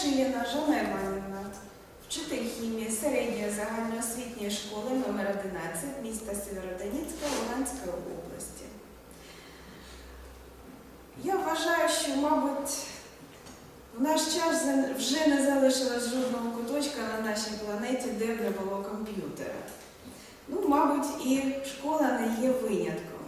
Шиліна Жанна Іванівна, вчитель хімії середньої загальноосвітньої школи номер 11 міста Сєвєродонецька Луганської області. Я вважаю, що, мабуть, в наш час вже не залишилось жодного куточка на нашій планеті, де б не було комп'ютера. Ну, мабуть, і школа не є винятком.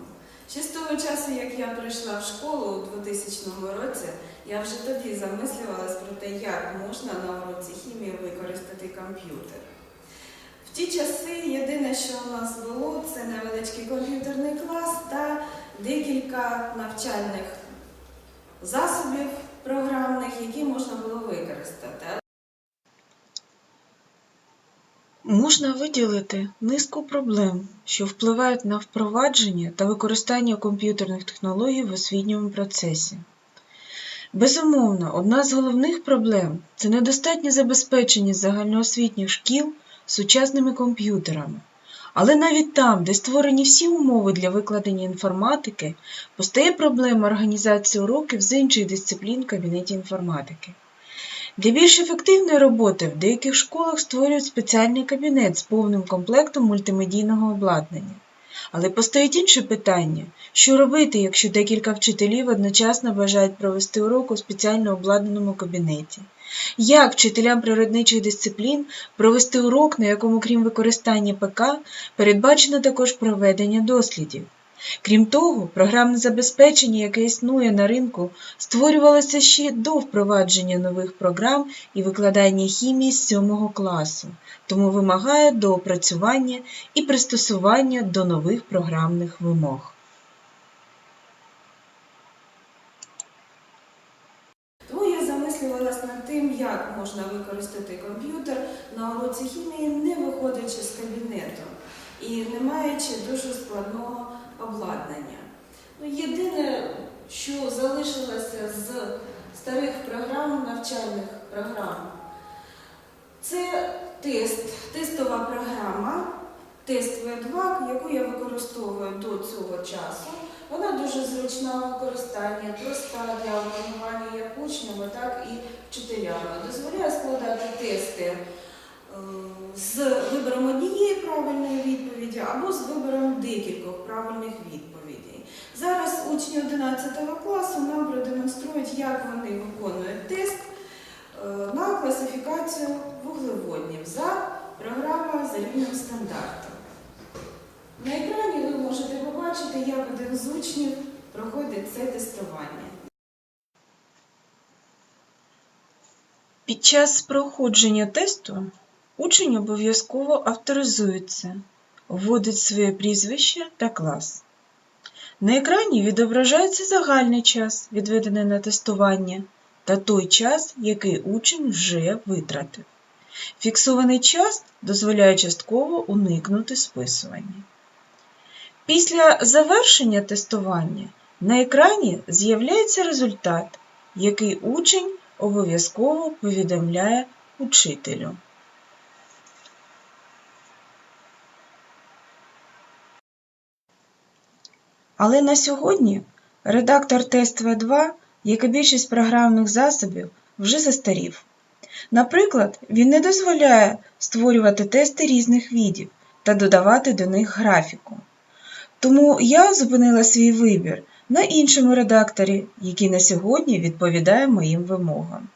Ще з того часу, як я прийшла в школу у 2000 році, я вже тоді замислювалась про те, як можна на уроці хімії використати комп'ютер. В ті часи єдине, що у нас було, це невеличкий комп'ютерний клас та декілька навчальних засобів програмних, які можна було використати. Можна виділити низку проблем, що впливають на впровадження та використання комп'ютерних технологій в освітньому процесі. Безумовно, одна з головних проблем це недостатнє забезпечення загальноосвітніх шкіл сучасними комп'ютерами. Але навіть там, де створені всі умови для викладення інформатики, постає проблема організації уроків з інших дисциплін в кабінеті інформатики. Для більш ефективної роботи в деяких школах створюють спеціальний кабінет з повним комплектом мультимедійного обладнання. Але постають інше питання: що робити, якщо декілька вчителів одночасно бажають провести урок у спеціально обладнаному кабінеті? Як вчителям природничих дисциплін провести урок, на якому, крім використання ПК, передбачено також проведення дослідів? Крім того, програмне забезпечення, яке існує на ринку, створювалося ще до впровадження нових програм і викладання хімії з 7 класу, тому вимагає доопрацювання і пристосування до нових програмних вимог. Як можна використати комп'ютер на уроці хімії, не виходячи з кабінету і не маючи дуже складного обладнання. Ну, єдине, що залишилося з старих програм, навчальних програм, це тест, тестова програма, тест В2, яку я використовую до цього часу. Вона дуже зручна в використанні, проста для опанування як учнями, так і вчителями. Дозволяє складати тести з вибором однієї правильної відповіді або з вибором декількох правильних відповідей. Зараз учні 11 класу нам продемонструють, як вони виконують тест е, на класифікацію вуглеводнів за програмою за рівнем стандарту. На екрані ви можете побачити, як один з учнів проходить це тестування. Під час проходження тесту учень обов'язково авторизується, вводить своє прізвище та клас. На екрані відображається загальний час, відведений на тестування, та той час, який учень вже витратив. Фіксований час дозволяє частково уникнути списування. Після завершення тестування на екрані з'являється результат, який учень обов'язково повідомляє учителю. Але на сьогодні редактор тест В2, як і більшість програмних засобів, вже застарів. Наприклад, він не дозволяє створювати тести різних видів та додавати до них графіку. Тому я зупинила свій вибір на іншому редакторі, який на сьогодні відповідає моїм вимогам.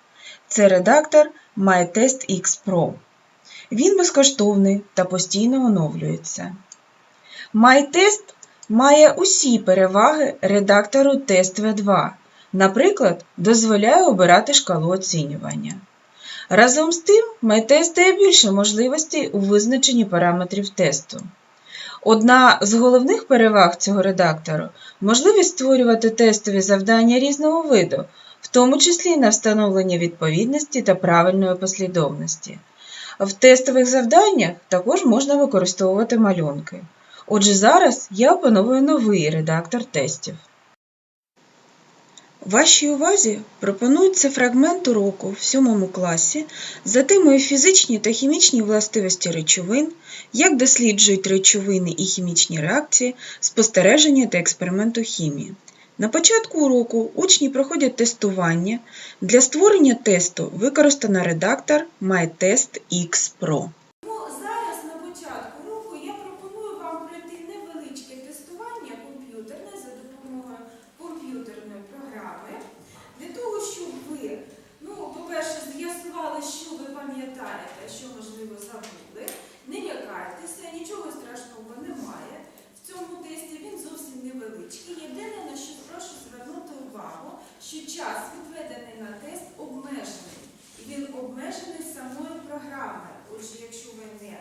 Це редактор MyTestX Pro. Він безкоштовний та постійно оновлюється. MyTest має усі переваги редактору Test V2. Наприклад, дозволяє обирати шкалу оцінювання. Разом з тим, MyTest дає більше можливостей у визначенні параметрів тесту. Одна з головних переваг цього редактору можливість створювати тестові завдання різного виду, в тому числі на встановлення відповідності та правильної послідовності. В тестових завданнях також можна використовувати малюнки. Отже, зараз я опановую новий редактор тестів. Вашій увазі пропонується фрагмент уроку в 7 класі за темою фізичні та хімічні властивості речовин, як досліджують речовини і хімічні реакції, спостереження та експерименту хімії. На початку уроку учні проходять тестування. Для створення тесту використано редактор MyTestX Pro. Ну, зараз на початку року я пропоную вам пройти невеличке тестування комп'ютерне за допомогою комп'ютерної програми, для того, щоб ви, ну, по-перше, з'ясували, що ви пам'ятаєте, а що, можливо, забули. Не лякайтеся, нічого страшного немає. В цьому тесті він зовсім невеличкий. Єдине, на що прошу звернути увагу, що час, відведений на тест, обмежений. І він обмежений самою програмою. Отже, якщо ви не е,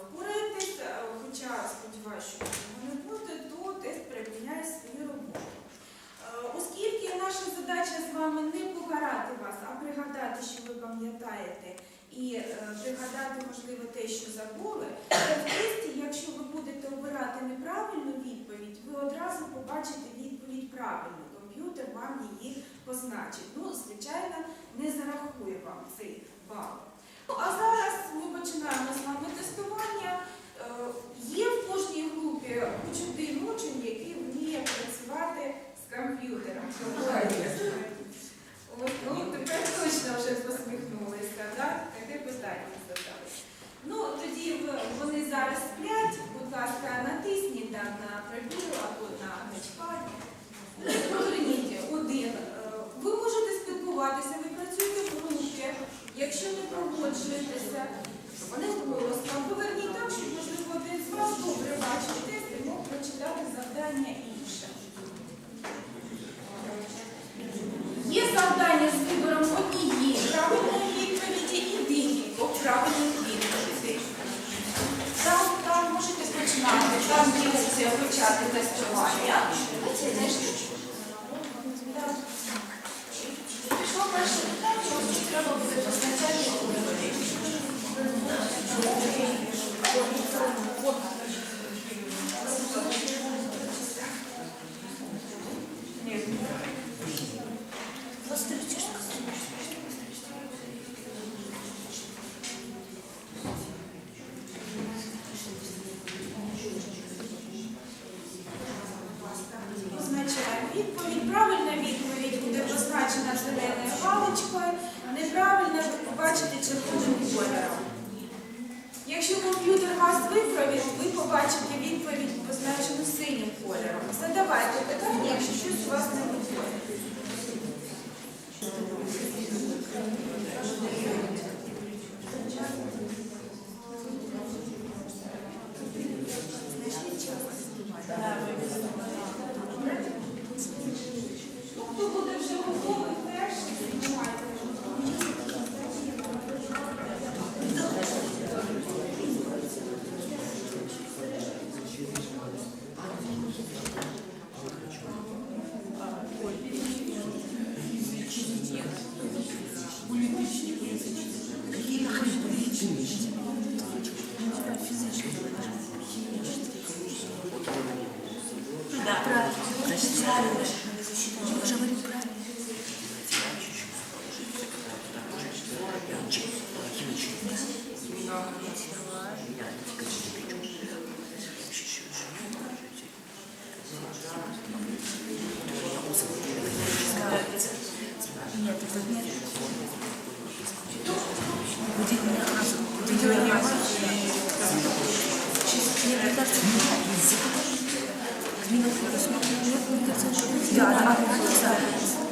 впораєтесь, е, хоча сподіваюся, що цього не буде, то тест припиняє свою роботу. Е, Оскільки наша задача з вами не покарати вас, а пригадати, що ви пам'ятаєте, і е, пригадати, можливо, те, що забули, то в тесті, якщо ви будете обирати неправильну відповідь, ви одразу побачите відповідь правильну. Комп'ютер вам її позначить. Ну, звичайно, не зарахує вам цей бал. Ну, а зараз ми починаємо з вами тестування. Е, Є в кожній групі один учень, який вміє працювати з комп'ютером. Ну, тепер точно вже посміхнулися, так? Таке питання. Ну, тоді вони зараз сплять, будь ласка, натисніть на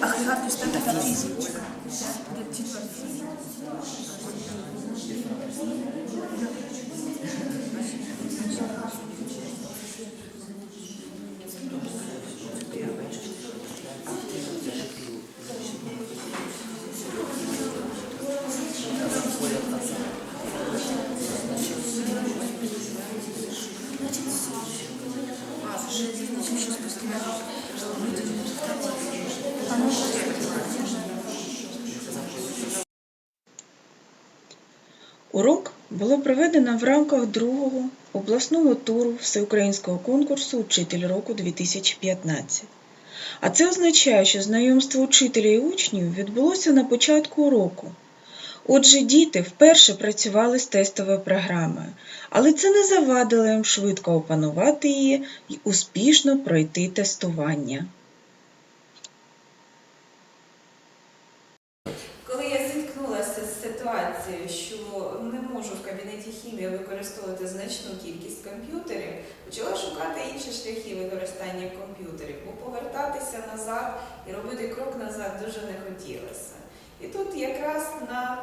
Агрегат пистолета физики. Урок було проведено в рамках другого обласного туру всеукраїнського конкурсу Учитель року 2015. А це означає, що знайомство учителя і учнів відбулося на початку року. Отже, діти вперше працювали з тестовою програмою, але це не завадило їм швидко опанувати її і успішно пройти тестування. І робити крок назад дуже не хотілося. І тут якраз на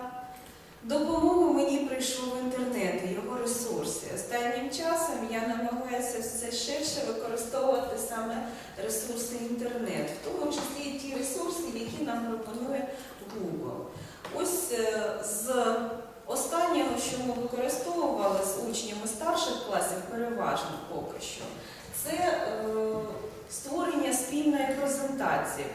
допомогу мені прийшов інтернет і його ресурси. Останнім часом я намагаюся все ширше використовувати саме ресурси інтернет, в тому числі і ті ресурси, які нам пропонує Google. Ось е, з останнього, що ми використовували з учнями старших класів, переважно поки що, це е, створення спільної презентації.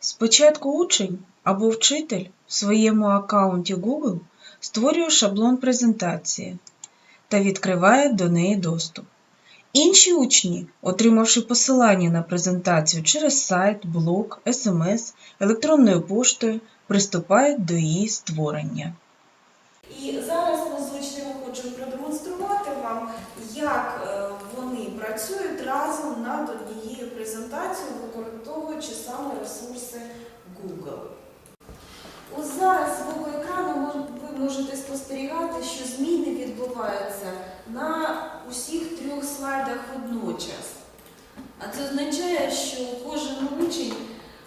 Спочатку учень або вчитель в своєму аккаунті Google створює шаблон презентації та відкриває до неї доступ. Інші учні, отримавши посилання на презентацію через сайт, блог, смс, електронною поштою, приступають до її створення. І зараз ми з учнями хочемо продемонструвати вам, як е, вони працюють разом над однією презентацією, використовуючи саме ресурси Google. Ось зараз з боку екрану ви можете спостерігати, що зміни відбуваються на усіх трьох слайдах водночас. А це означає, що кожен учень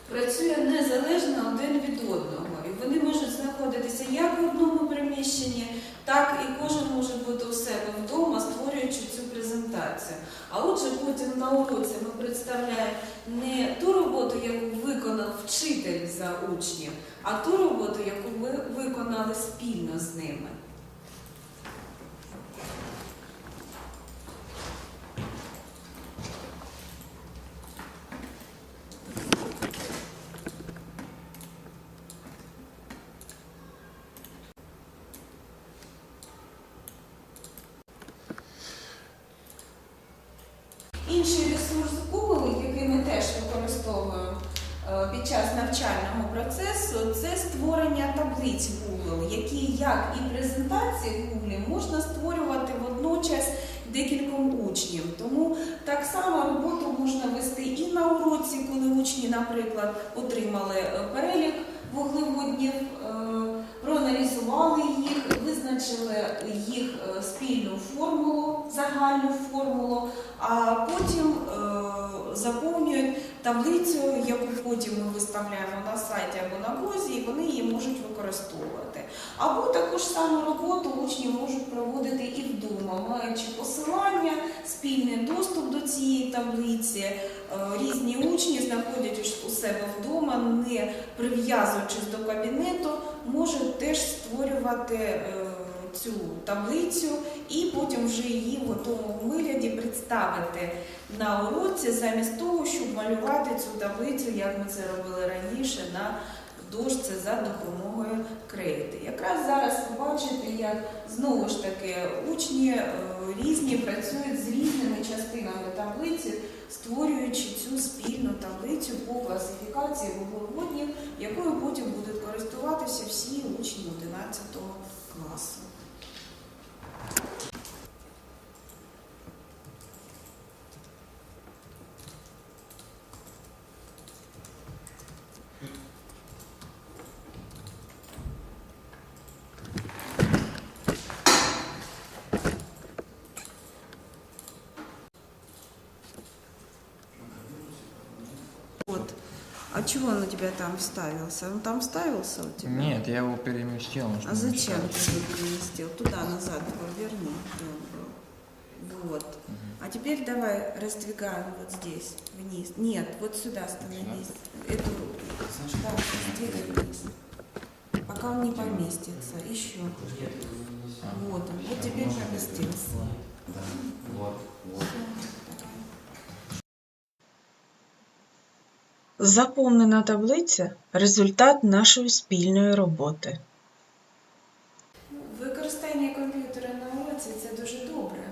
працює незалежно один від одного. І вони можуть знаходитися як в одному приміщенні, так і кожен може бути у себе вдома, презентацію. А отже, потім на уроці ми представляємо не ту роботу, яку виконав вчитель за учнів, а ту роботу, яку ми виконали спільно з ними. Інший ресурс Google, який ми теж використовуємо е, під час навчального процесу, це створення таблиць Google, які, як і презентації Google, можна створювати водночас декільком учнів. Тому так само роботу можна вести і на уроці, коли учні, наприклад, отримали е, перелік вуглеводнів, е, проаналізували їх, визначили їх спільну формулу, загальну формулу, а потім е, заповнюють таблицю, яку потім ми виставляємо на сайті або на блозі, і вони її можуть використовувати. Або таку ж саму роботу учні можуть проводити і вдома, маючи посилання, спільний доступ до цієї таблиці. Е, Різні учні, знаходячись у себе вдома, не прив'язуючись до кабінету, можуть теж створювати е, цю таблицю і потім вже її в готовому вигляді представити на уроці, замість того, щоб малювати цю таблицю, як ми це робили раніше, на дошці за допомогою крейди. Якраз зараз ви бачите, як знову ж таки учні е, різні працюють з різними частинами таблиці, створюючи цю спільну таблицю по класифікації вуглеводнів, якою потім будуть користуватися всі учні 11 класу. Вот. А чего он у тебя там вставился? Он там вставился у тебя? Нет, я его переместил. А зачем ты его переместил? Туда, назад где он был. Вот. А теперь давай раздвигаем вот здесь, вниз. Нет, вот сюда становись. Эту, да, сделай вниз. Пока он не поместится. Еще. Вот он. Вот теперь поместился. Всё, Заповнена таблиця результат нашої спільної роботи. Використання комп'ютера на уроці це дуже добре.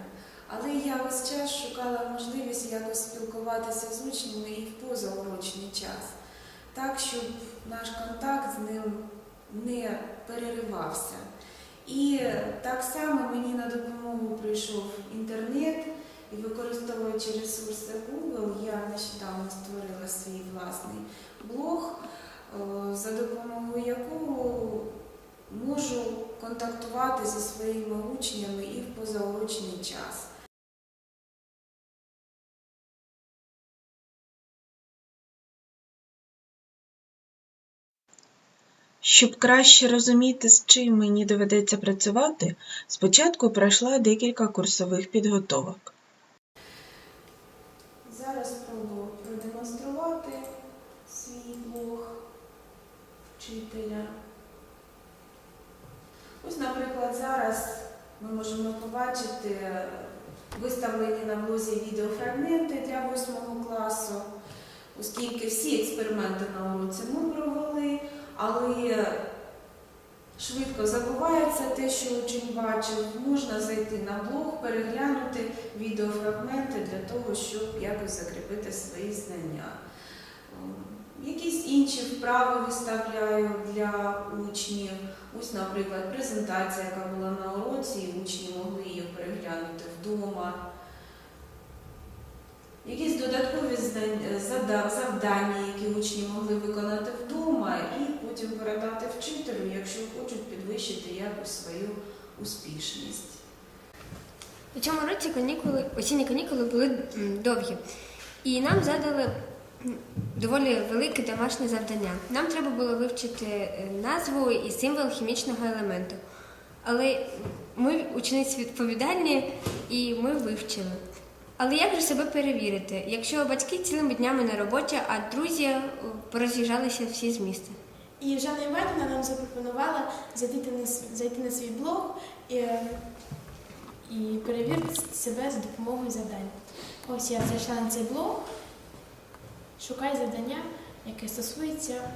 Але я весь час шукала можливість якось спілкуватися з учнями і в позаурочний час, так, щоб наш контакт з ним не переривався. І так само мені на допомогу прийшов інтернет, і використовуючи ресурси Google, я нещодавно створила свій власний блог, е, за допомогою якого можу контактувати зі своїми учнями і в позаурочний час. Щоб краще розуміти, з чим мені доведеться працювати, спочатку пройшла декілька курсових підготовок. Зараз спробую продемонструвати свій блог вчителя. Ось, наприклад, зараз ми можемо побачити виставлені на блозі відеофрагменти для 8 класу, оскільки всі експерименти на уроці ми провели, але швидко забувається те, що учень бачив. Можна зайти на блог, переглянути відеофрагменти для того, щоб якось закріпити свої знання. Якісь інші вправи виставляю для учнів. Ось, наприклад, презентація, яка була на уроці, і учні могли її переглянути вдома. Якісь додаткові завдання, які учні могли виконати вдома, і потім передати вчителю, якщо хочуть підвищити якось свою успішність. У цьому році канікули, осінні канікули були довгі, і нам задали доволі велике домашнє завдання. Нам треба було вивчити е, назву і символ хімічного елементу. Але ми учениці відповідальні і ми вивчили. Але як же себе перевірити, якщо батьки цілими днями на роботі, а друзі е, пороз'їжджалися всі з міста? І Жанна Іванівна нам запропонувала зайти на, зайти на свій блог і, е, і перевірити себе за допомогою завдань. Ось я зайшла на цей блог, шукаю завдання, яке стосується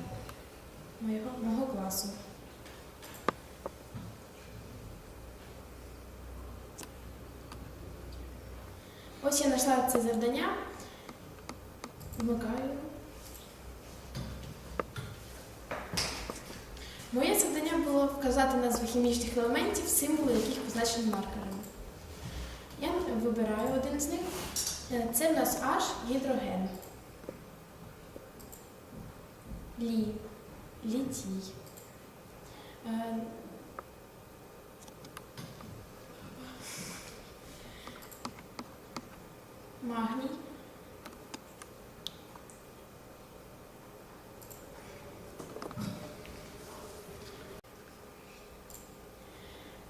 моєго, мого класу. Ось я знайшла це завдання, вмикаю. Моє завдання було вказати назви хімічних елементів, символи яких позначені маркерами. Я вибираю один з них. Це в нас H гідроген. Лі. Літій. Е, Магній.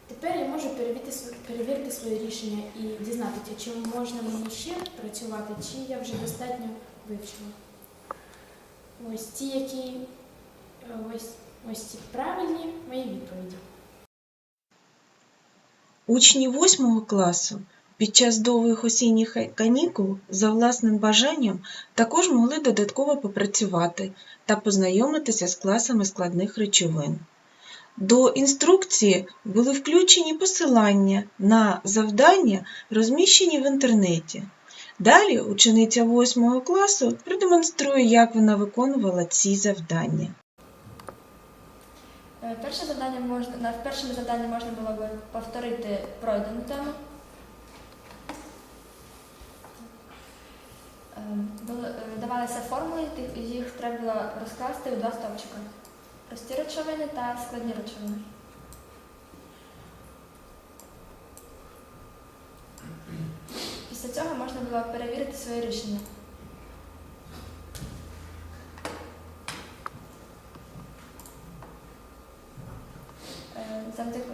Тепер я можу перевірити, перевірити своє рішення і дізнатися, чи можна мені ще працювати, чи я вже достатньо вивчила. Ось ті, які е, ось, ось ці правильні мої відповіді. Учні 8 класу під час довгих осінніх канікул за власним бажанням також могли додатково попрацювати та познайомитися з класами складних речовин. До інструкції були включені посилання на завдання, розміщені в інтернеті. Далі учениця 8 класу продемонструє, як вона виконувала ці завдання. Е, Перше завдання можна на першому завданні можна було би повторити пройдену тему. Е, е, Давалися формули, їх треба було розкласти у два стовпчика. Прості речовини та складні речовини. Після цього можна було перевірити своє рішення. Е,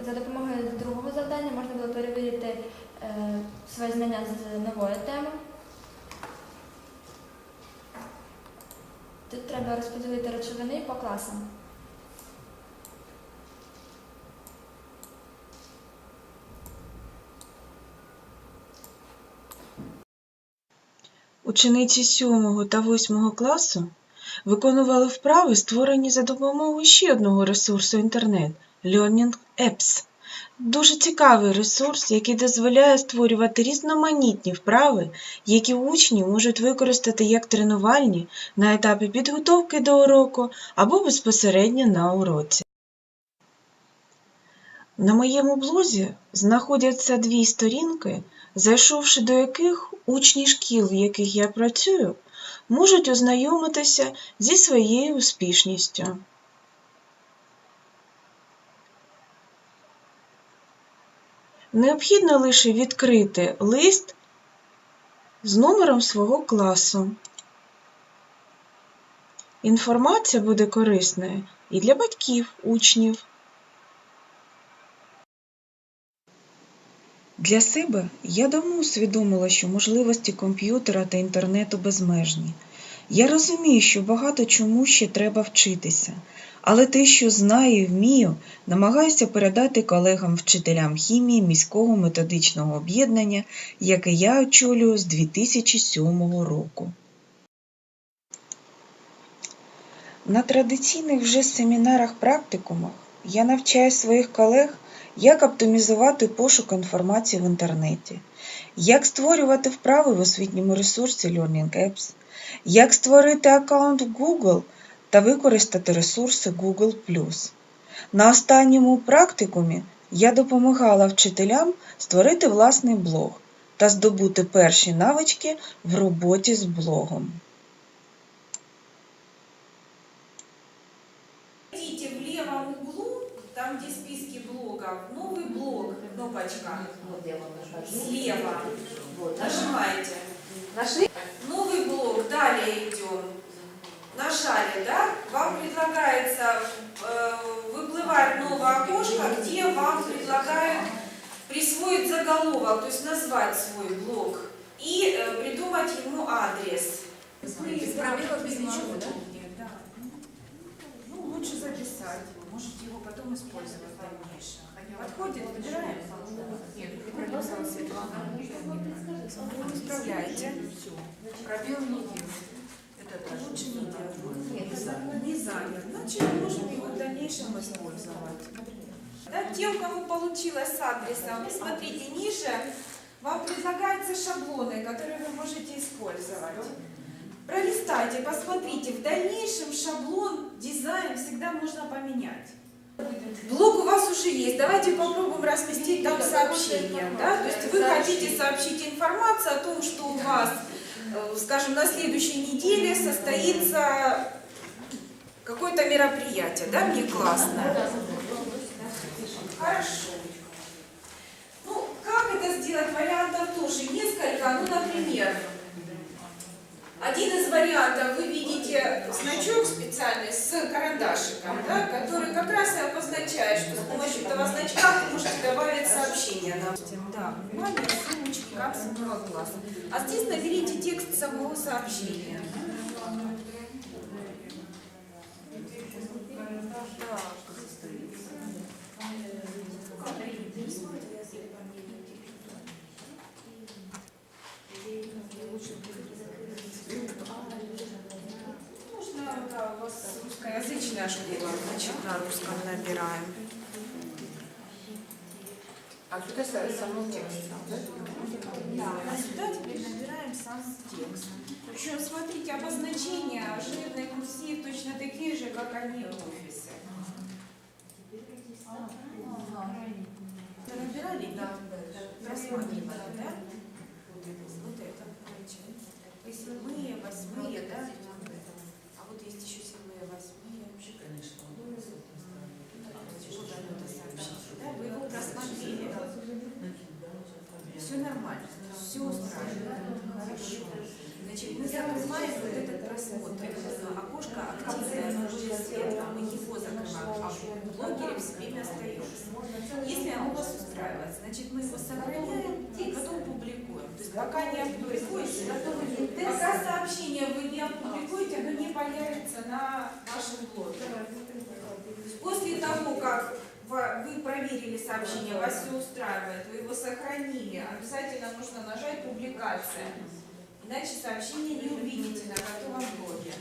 За допомогою другого завдання можна було перевірити е, свої знання з нової теми. Тут треба розподілити речовини по класам. Учениці 7 та 8 класу виконували вправи, створені за допомогою ще одного ресурсу інтернет Learning Apps. Дуже цікавий ресурс, який дозволяє створювати різноманітні вправи, які учні можуть використати як тренувальні на етапі підготовки до уроку або безпосередньо на уроці. На моєму блозі знаходяться дві сторінки, зайшовши до яких учні шкіл, в яких я працюю, можуть ознайомитися зі своєю успішністю. Необхідно лише відкрити лист з номером свого класу. Інформація буде корисною і для батьків, учнів. Для себе я давно усвідомила, що можливості комп'ютера та інтернету безмежні. Я розумію, що багато чому ще треба вчитися, але те, що знаю і вмію, намагаюся передати колегам-вчителям хімії міського методичного об'єднання, яке я очолюю з 2007 року. На традиційних вже семінарах-практикумах я навчаю своїх колег, як оптимізувати пошук інформації в інтернеті, як створювати вправи в освітньому ресурсі Learning Apps, як створити аккаунт в Google та використати ресурси Google+. На останньому практикумі я допомагала вчителям створити власний блог та здобути перші навички в роботі з блогом. Кнопочка. Слева. Нажимаете. Нашли? Новый блок, далее идем. Нажали, да? Вам предлагается, э, выплывает новое окошко, где вам предлагают присвоить заголовок, то есть назвать свой блог и э, придумать ему адрес. Без пробелов, без ничего, да? Да. Ну, лучше записать. Можете его потом использовать в дальнейшем. Подходит, выбираем? Нет, ты прописала Светлана. Вы исправляете. Пробел не делать. Это тоже. Лучше не делать. Не занят. Значит, мы можем его в дальнейшем использовать. Да, те, у кого получилось с адресом, вы смотрите ниже, вам предлагаются шаблоны, которые вы можете использовать. Пролистайте, посмотрите, в дальнейшем шаблон, дизайн всегда можно поменять. Блок у вас уже есть, давайте попробуем разместить там сообщение. Да? То есть вы хотите сообщить информацию о том, что у вас, э, скажем, на следующей неделе состоится какое-то мероприятие, да, мне классно. Хорошо. Ну, как это сделать? Вариантов тоже несколько. Ну, например, один из вариантов вы видите значок специальный с карандашиком, да, который как раз и обозначает, что с помощью этого значка вы можете добавить сообщение. Да, внимание, сумочки, капсульного класса. А здесь наберите текст самого сообщения. Можно, да, у вас значит, на русском набираем. А сюда саму текст, да? Да, а сюда теперь набираем сам текст. Причем, смотрите, обозначения жирный курсив точно такие же, как они в офисе. Вы набирали? Да. Просматривали, да? Вот это получается. Восьмые, да? А вот есть еще седьмые, восьмые. Вот оно, это сообщение, да? Вы его просмотрели. Все нормально, все устраивает. Хорошо. Значит, мы закрываем вот просмотр. Окошко активное, будет светло, мы его закрываем, а в блогере все время остается. Если оно вас устраивает, значит, мы его сохраняем и потом публикуем. То есть пока не опубликуете, пока сообщение вы не опубликуете, оно не появится на вашем блоге. После того, как вы проверили сообщение, вас все устраивает, вы его сохранили, обязательно нужно нажать «Публикация». Иначе сообщение не увидите на готовом блоге.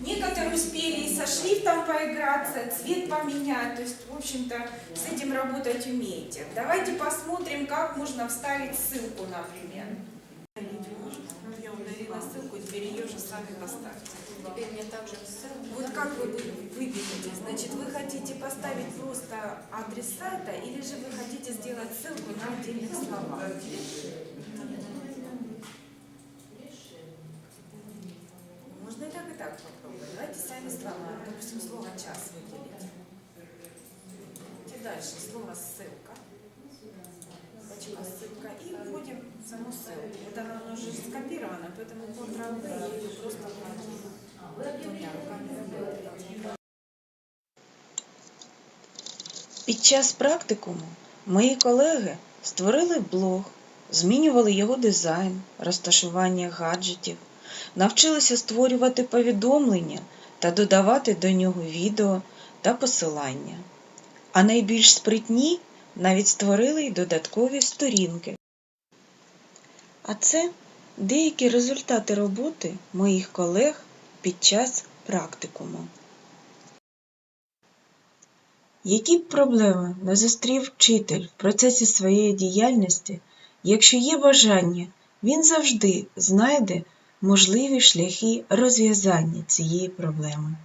Некоторые успели и со шрифтом поиграться, цвет поменять, то есть, в общем-то, с этим работать умеете. Давайте посмотрим, как можно вставить ссылку, например. Я удалила ссылку, теперь ее же сами поставьте. Теперь мне также ссылку. Вот как вы вы- выберете? Значит, вы хотите поставить просто адрес сайта или же вы хотите сделать ссылку на отдельных словах? вызвала, допустим, слово «час» выделить. И дальше слово «ссылка». Бачка ссылка. И вводим саму ссылку. Вот она, она уже скопирована, поэтому Ctrl-V ее просто Під час практикуму мої колеги створили блог, змінювали його дизайн, розташування гаджетів, навчилися створювати повідомлення та додавати до нього відео та посилання. А найбільш спритні навіть створили й додаткові сторінки. А це деякі результати роботи моїх колег під час практикуму. Які б проблеми не зустрів вчитель в процесі своєї діяльності, якщо є бажання, він завжди знайде можливі шляхи розв'язання цієї проблеми.